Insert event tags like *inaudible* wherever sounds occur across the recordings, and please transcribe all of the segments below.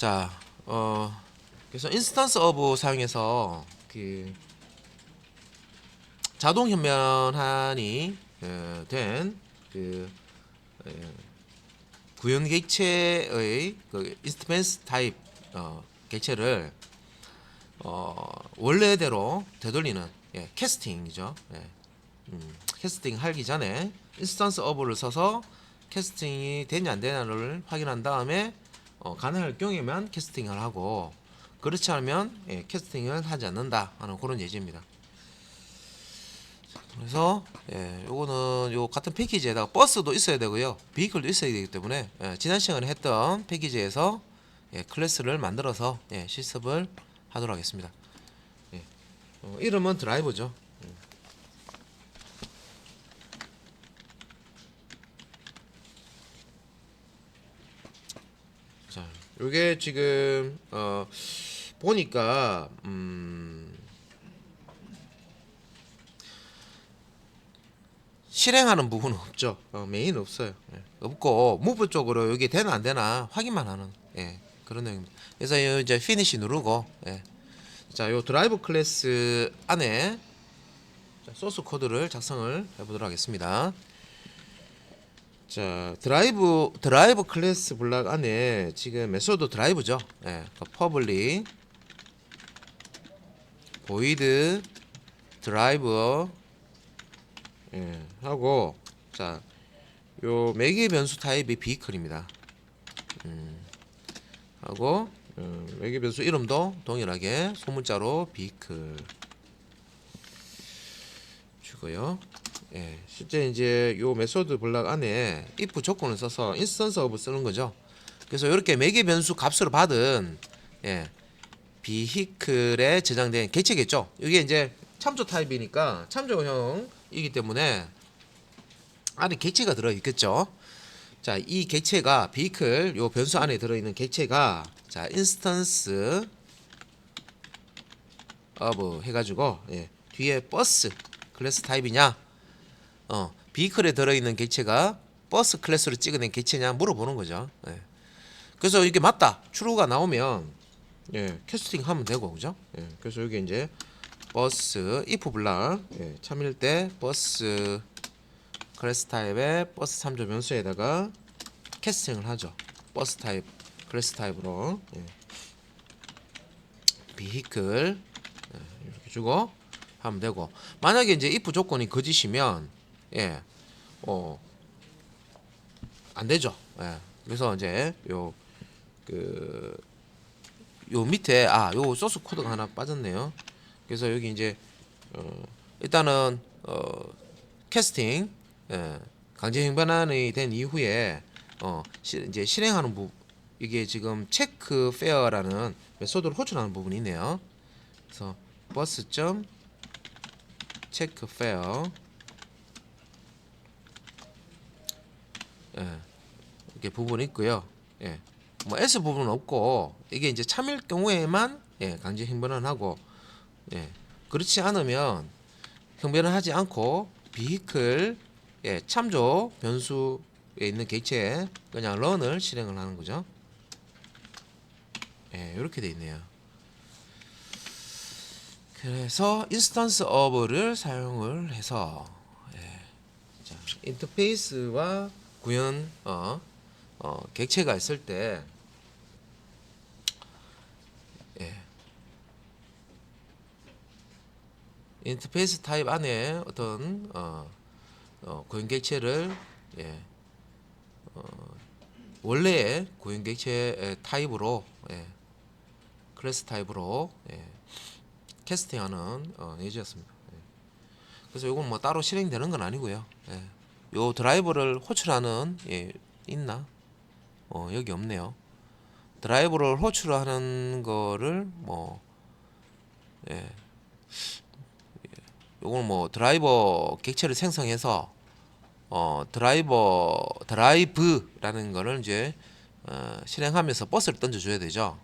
자, 어, 그래서 인스턴스 어브 사용해서 그 자동 현면한이 어, 된그 구현 객체의 그 인스턴스 타입 어, 객체를 어, 원래대로 되돌리는 예, 캐스팅이죠. 예. 음, 캐스팅 하기 전에 인스턴스 어브를 써서 캐스팅이 되냐 안 되냐를 확인한 다음에 어, 가능할 경우에만 캐스팅을 하고 그렇지 않으면 예, 캐스팅을 하지 않는다 하는 그런 예제입니다. 그래서 예, 요거는 요 같은 패키지에다가 버스도 있어야 되고요, 비클도 있어야 되기 때문에 예, 지난 시간에 했던 패키지에서 예, 클래스를 만들어서 예, 실습을 하도록 하겠습니다. 예, 어, 이름은 드라이버죠. 요게 지금 어 보니까 음 실행하는 부분은 없죠. 어, 메인 없어요. 예, 없고 무브 쪽으로 여기 되나 안 되나 확인만 하는 예, 그런 내용입니다. 그래서 요 이제 피니시 누르고 예. 자, 요 드라이브 클래스 안에 자, 소스 코드를 작성을 해보도록 하겠습니다. 자, 드라이브 드라이브 클래스 블락 안에 지금 메소드 드라이브죠. 예, 그 퍼블릭 보이드 드라이브 예, 하고 자, 요 매개 변수 타입이 비클입니다. 음, 하고 어, 매개 변수 이름도 동일하게 소문자로 비클 주고요. 예, 실제 이제 요 메소드 블락 안에 if 조건을 써서 인스턴스 오브 쓰는 거죠. 그래서 이렇게 매개 변수 값으로 받은 예, 비히클에 저장된 객체겠죠. 이게 이제 참조 타입이니까 참조형이기 때문에 안에 객체가 들어 있겠죠. 자, 이 객체가 비클 요 변수 안에 들어 있는 객체가 자, 인스턴스 of 해 가지고 예, 뒤에 버스 클래스 타입이냐? 어, 비클에 들어 있는 객체가 버스 클래스로 찍어낸 객체냐 물어보는 거죠. 예. 그래서 이게 맞다. true가 나오면 예, 캐스팅 하면 되고 그죠? 예, 그래서 여기 이제 버스 if 블락 예, 참일 때 버스 클래스 타입의 버스 참조 변수에다가 캐스팅을 하죠. 버스 타입 클래스 타입으로 예. 비히클 예, 이렇게 주고 하면 되고 만약에 이제 if 조건이 거짓이면 예, 어, 안 되죠. 예. 그래서 이제 요 그, 요 밑에 아, 요 소스 코드가 하나 빠졌네요. 그래서 여기 이제 어, 일단은 어, 캐스팅 예, 강제 행변안이 된 이후에 어, 시, 이제 실행하는 부 이게 지금 체크 페어라는 메소드를 호출하는 부분이 있네요. 그래서 버스 점 체크 페어 예, 이렇게 부분이 있고요. 예. 뭐 S 부분은 없고 이게 이제 참일 경우에만 예, 강제 행변을 하고 예. 그렇지 않으면 행변을 하지 않고 비클 예, 참조 변수에 있는 객체에 그냥 런을 실행을 하는 거죠. 예, 이렇게 돼 있네요. 그래서 인스턴스 어브를 사용을 해서 예, 자, 인터페이스와 구현 어, 어, 객체가 있을 때 예. 인터페이스 타입 안에 어떤 어, 어, 구현 객체를 예, 어, 원래의 구현 객체 타입으로 예, 클래스 타입으로 예, 캐스팅하는 어, 예제였습니다. 예. 그래서 이건 뭐 따로 실행되는 건 아니고요. 예. 요 드라이버를 호출하는 예, 있나? 어, 여기 없네요. 드라이버를 호출하는 거를 뭐 예. 요거는 뭐 드라이버 객체를 생성해서 어 드라이버 드라이브라는 거를 이제 어, 실행하면서 버스를 던져 줘야 되죠.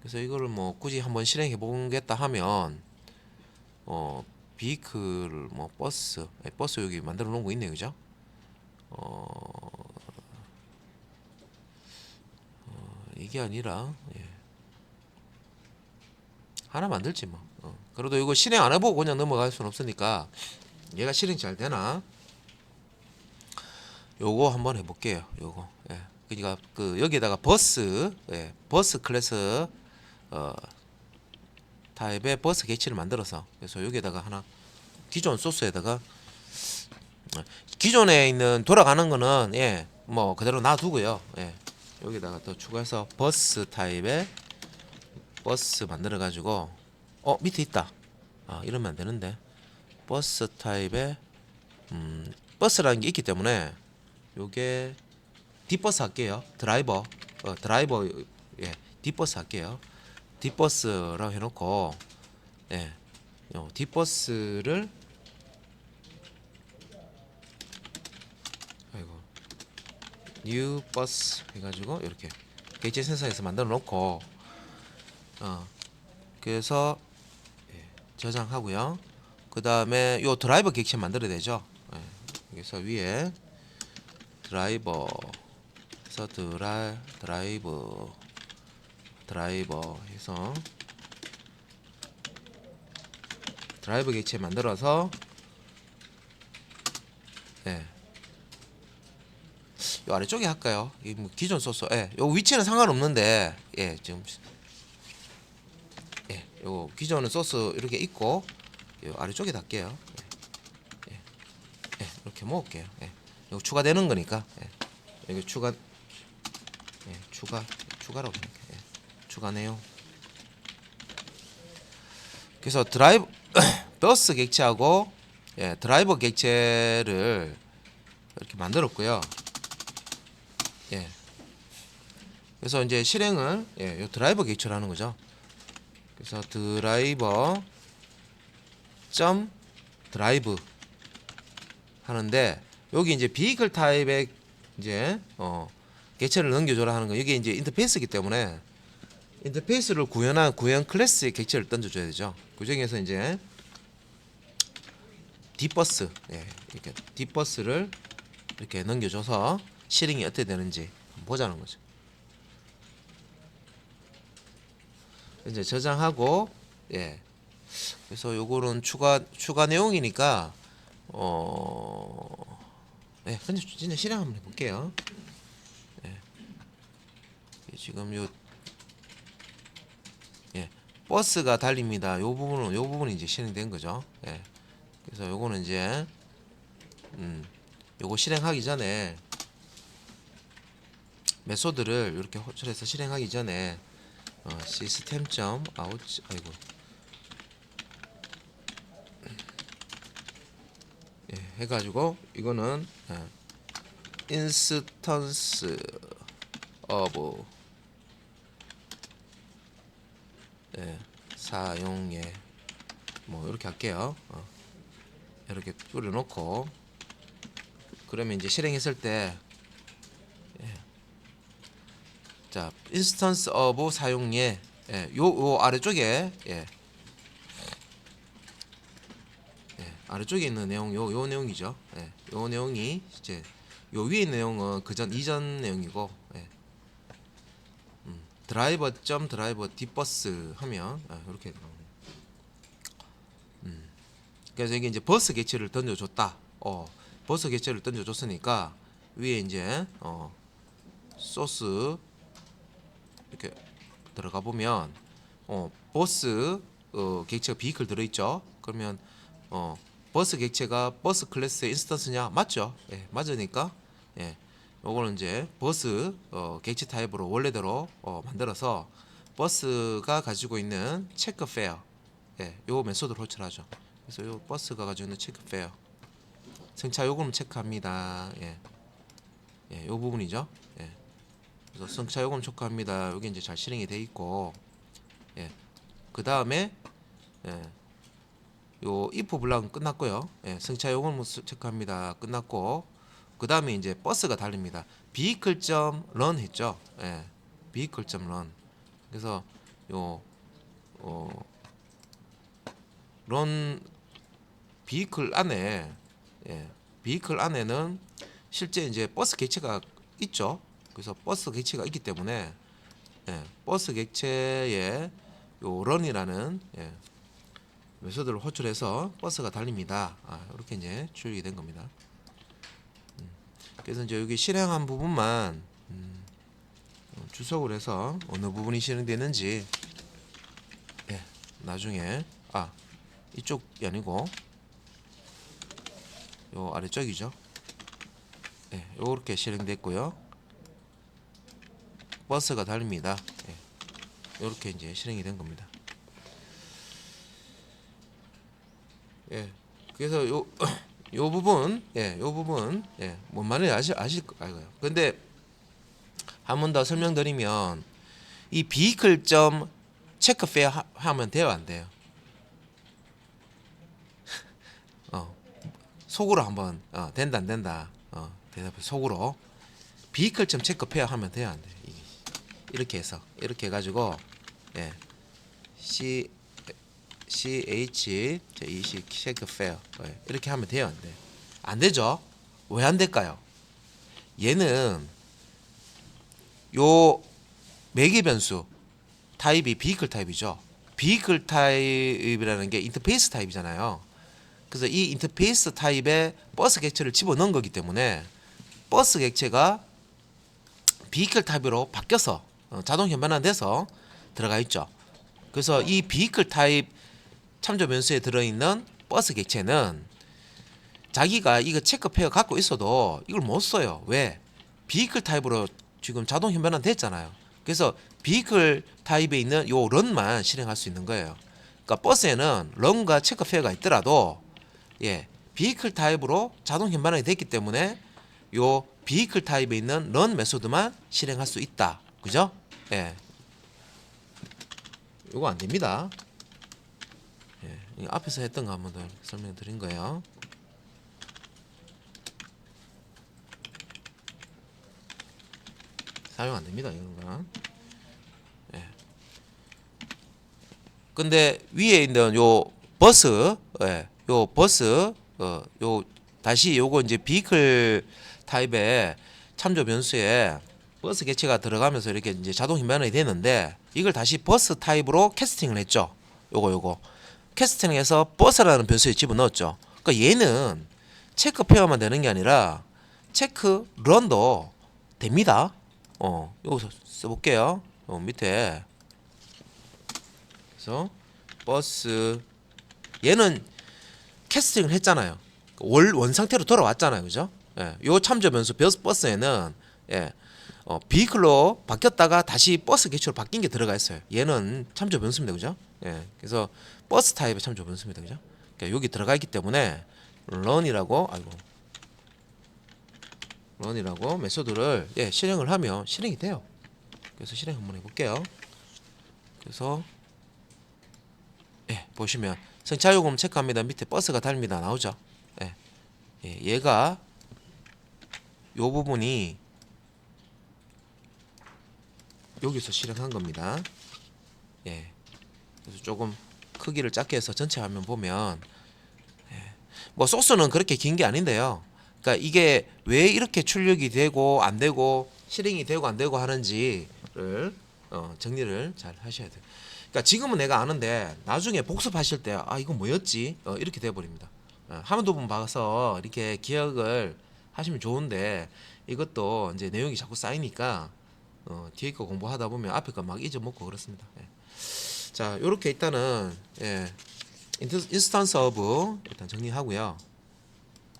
그래서 이거를 뭐 굳이 한번 실행해 보겠다 하면 어 비클 뭐 버스 예, 버스 여기 만들어 놓은 거 있네 그죠? 어, 어 이게 아니라 예. 하나 만들지 뭐. 어. 그래도 이거 실행 안 해보고 그냥 넘어갈 수는 없으니까 얘가 실행 잘 되나? 요거 한번 해볼게요. 요거. 예. 그러니까 그 여기에다가 버스, 예. 버스 클래스 어, 타입의 버스 개치를 만들어서 그래서 여기에다가 하나 기존 소스에다가 어, 기존에 있는 돌아가는 거는 예. 뭐 그대로 놔두고요. 예. 여기다가 또 추가해서 버스 타입의 버스 만들어 가지고 어 밑에 있다. 아 이러면 안 되는데 버스 타입의 음 버스라는 게 있기 때문에 요게 뒷버스 할게요. 드라이버 어 드라이버 예 뒷버스 할게요. 뒷버스라고 해놓고 예요 뒷버스를 아이고 뉴 버스 해가지고 이렇게 객체 센서에서 만들어 놓고 어 그래서 예, 저장하고요. 그 다음에 요 드라이버 객체 만들어야 되죠. 예, 그래서 위에 드라이버에서 드라 드라이버 드라이버 해서 드라이버 객체 만들어서 예. 요 아래쪽에 할까요? 이 뭐 기존 소스. 예. 요 위치는 상관없는데 예, 지금 예. 요 기존은 소스 이렇게 있고 요 아래쪽에 달게요. 예. 예. 예. 이렇게 모을게요. 예. 이거 추가되는 거니까. 예. 여기 추가 예, 추가 추가라고 할게요. 예. 추가 내용. 그래서 드라이브 *coughs* 버스 객체하고 예, 드라이버 객체를 이렇게 만들었고요. 예. 그래서 이제 실행을 예, 요 드라이버 객체로 하는 거죠. 그래서 드라이버 점 드라이브 하는데 여기 이제 비이클 타입의 이제 어 객체를 넘겨줘라 하는 거 이게 이제 인터페이스이기 때문에 인터페이스를 구현한 구현 클래스의 객체를 던져줘야 되죠. 그 중에서 이제 뒷버스, 예, 이렇게 뒷버스를 이렇게 넘겨줘서 실행이 어떻게 되는지 보자는 거죠. 이제 저장하고, 예. 그래서 요거는 추가 추가 내용이니까 어, 예, 근데 진짜 실행 한번 해 볼게요. 예. 지금 요 예, 버스가 달립니다. 요 부분은 요 부분이 이제 실행된 거죠. 예. 그래서 요거는 이제 음, 요거 실행하기 전에 메소드를 이렇게 호출해서 실행하기 전에 어, 시스템 점 아웃 아이고 예, 해가지고 이거는 예, 인스턴스 오브 예, 사용예 뭐 이렇게 할게요. 어. 이렇게 뿌려놓고 그러면 이제 실행했을 때 예. 자 인스턴스 오브 사용예 예, 요, 요 아래쪽에 예. 예, 아래쪽에 있는 내용 요, 요 내용이죠. 예, 요 내용이 이제 요 위에 있는 내용은 그전 이전 내용이고 예. 음, 드라이버 점 드라이버 뒷버스 하면 아, 이렇게. 음, 그래서 이게 이제 버스 개체를 던져줬다. 어, 버스 개체를 던져줬으니까 위에 이제 어, 소스 이렇게 들어가 보면 어, 버스 어, 객체가 비클 들어있죠. 그러면 어, 버스 객체가 버스 클래스의 인스턴스냐 맞죠? 예, 맞으니까 예, 요거는 이제 버스 어, 객체 타입으로 원래대로 어, 만들어서 버스가 가지고 있는 체크 페어 예, 요 메소드를 호출하죠. 그래서 요 버스가 가지고 있는 체크 페어 승차 요금을 체크합니다. 예, 예, 요 부분이죠. 예. 그래서 승차 요금 체크합니다. 여기 이제 잘 실행이 돼 있고, 예, 그 다음에 예, 요 if 블락은 끝났고요. 예, 승차 요금 체크합니다. 끝났고, 그 다음에 이제 버스가 달립니다. vehicle 점 run 했죠. 예, vehicle 점 run. 그래서 요 어, run vehicle 안에 예, vehicle 안에는 실제 이제 버스 객체가 있죠. 그래서 버스 객체가 있기 때문에 예, 버스 객체에 요 런이라는 예, 메소드를 호출해서 버스가 달립니다. 아, 이렇게 이제 출력이 된 겁니다. 음, 그래서 이제 여기 실행한 부분만 음, 어, 주석을 해서 어느 부분이 실행되는지 예, 나중에 아 이쪽이 아니고 요 아래쪽이죠. 예, 요렇게 실행됐고요. 버스가 달립니다. 예, 요렇게 이제 실행이 된 겁니다. 예, 그래서 요, *clears throat* 요 부분, 예, 요 부분, 예, 뭔 말인지 아실, 아실 거예요. 근데 한 번 더 설명드리면 이 비클 점 체크 페어 하- 하면 돼요, 안 돼요? *laughs* 어, 속으로 한번 어, 된다 안 된다 어, 대답해 속으로 비클 점 체크 페어 하면 돼요, 안 돼요? 이렇게 해서 이렇게 해가지고 예, C C H 이 체크 페어 예, 이렇게 하면 돼요, 안 돼요? 안 되죠? 왜 안 될까요? 얘는 요 매개 변수 타입이 비클 타입이죠. 비클 타입이라는 게 인터페이스 타입이잖아요. 그래서 이 인터페이스 타입에 버스 객체를 집어넣은 거기 때문에 버스 객체가 비클 타입으로 바뀌어서 어, 자동 현반화돼서 들어가 있죠. 그래서 이 비클 타입 참조 변수에 들어있는 버스 객체는 자기가 이거 체크 페어 갖고 있어도 이걸 못 써요. 왜? 비클 타입으로 지금 자동 현반화 됐잖아요. 그래서 비클 타입에 있는 요 런만 실행할 수 있는 거예요. 그러니까 버스에는 런과 체크 페어가 있더라도 예, 비클 타입으로 자동 현반화가 됐기 때문에 요 비클 타입에 있는 런 메소드만 실행할 수 있다. 그죠? 예. 요거 안 됩니다. 예, 이 앞에서 했던 거 한번 더 설명해 드린 거예요. 사용 안 됩니다. 이런 건. 예. 근데 위에 있는 요 버스, 예, 요 버스, 어, 요 다시 요거 이제 비클 타입의 참조 변수에 버스 개체가 들어가면서 이렇게 이제 자동 힘반응이 되는데 이걸 다시 버스 타입으로 캐스팅을 했죠. 요거 요거 캐스팅해서 버스라는 변수에 집어넣었죠. 그러니까 얘는 체크 페어만 되는 게 아니라 체크 런도 됩니다. 어, 여기서 써볼게요. 어, 밑에 그래서 버스 얘는 캐스팅을 했잖아요. 월, 원 상태로 돌아왔잖아요, 그죠? 예, 요 참조 변수 버스 버스에는 예, 어, 비클로 바뀌었다가 다시 버스 개체로 바뀐 게 들어가 있어요. 얘는 참조 변수입니다, 그죠? 예, 그래서 버스 타입의 참조 변수입니다, 그죠? 그러니까 여기 들어가 있기 때문에 런이라고 아이고 런이라고 메소드를 예, 실행을 하면 실행이 돼요. 그래서 실행 한번 해 볼게요. 그래서 예, 보시면 승차 요금 체크합니다. 밑에 버스가 달립니다. 나오죠. 예, 예, 얘가 요 부분이 여기서 실행한 겁니다. 예, 그래서 조금 크기를 작게 해서 전체 화면 보면 예, 뭐 소스는 그렇게 긴 게 아닌데요. 그러니까 이게 왜 이렇게 출력이 되고 안 되고 실행이 되고 안 되고 하는지를 어, 정리를 잘 하셔야 돼요. 그러니까 지금은 내가 아는데 나중에 복습하실 때 아 이거 뭐였지 어, 이렇게 돼 버립니다. 어, 두번 봐서 이렇게 기억을 하시면 좋은데 이것도 이제 내용이 자꾸 쌓이니까 어, 뒤에 거 공부하다 보면 앞에 거 막 잊어먹고 그렇습니다. 예. 자, 요렇게 일단은 예, 인스턴스 오브 일단 정리하고요.